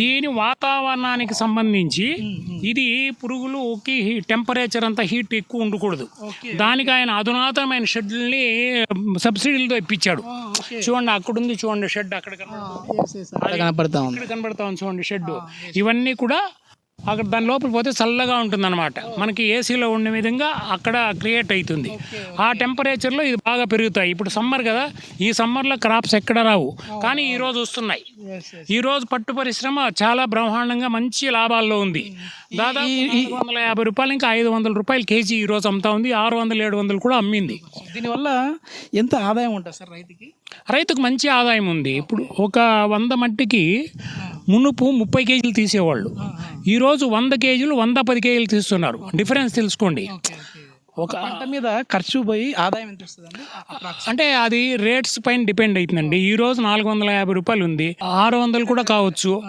దీని వాతావరణానికి సంబంధించి ఇది పురుగులుకి టెంపరేచర్ అంతా హీట్ ఎక్కువ ఉండకూడదు. దానికి ఆయన అధునాతనమైన షెడ్ని సబ్సిడీలతో ఇప్పించాడు. చూడండి అక్కడ ఉంది చూడండి షెడ్ అక్కడ కనపడతా ఉంది. కనబడతా ఉంది చూడండి షెడ్ ఇవన్నీ కూడా అక్కడ దాని లోపల పోతే చల్లగా ఉంటుంది మనకి ఏసీలో ఉండే విధంగా అక్కడ క్రియేట్ అవుతుంది. ఆ టెంపరేచర్లో ఇది బాగా పెరుగుతాయి. ఇప్పుడు సమ్మర్ కదా ఈ సమ్మర్లో క్రాప్స్ ఎక్కడ రావు. కానీ ఈ రోజు వస్తున్నాయి. ఈ రోజు పట్టు పరిశ్రమ చాలా బ్రహ్మాండంగా మంచి లాభాల్లో ఉంది. దాదాపు నాలుగు వందల యాభై రూపాయలు ఇంకా ఐదు వందల రూపాయలు కేజీ ఈ రోజు అమ్ముతా ఉంది. ఆరు వందలు ఏడు వందలు కూడా అమ్మింది. దీనివల్ల ఎంత ఆదాయం ఉంటుంది సార్ రైతుకి? రైతుకు మంచి ఆదాయం ఉంది. ఇప్పుడు ఒక వంద మట్టికి మునుపు ముప్పై కేజీలు తీసేవాళ్ళు. ఈరోజు వంద కేజీలు వంద పది కేజీలు తీస్తున్నారు. డిఫరెన్స్ తెలుసుకోండి. ఒక పంట మీద ఖర్చు పోయి ఆదాయం ఎంత వస్తుందండి? అంటే అది రేట్స్ పైన డిపెండ్ అవుతుందండి ఈ రోజు నాలుగు వందల యాభై రూపాయలు ఉంది. ఆరు వందలు కూడా కావచ్చు.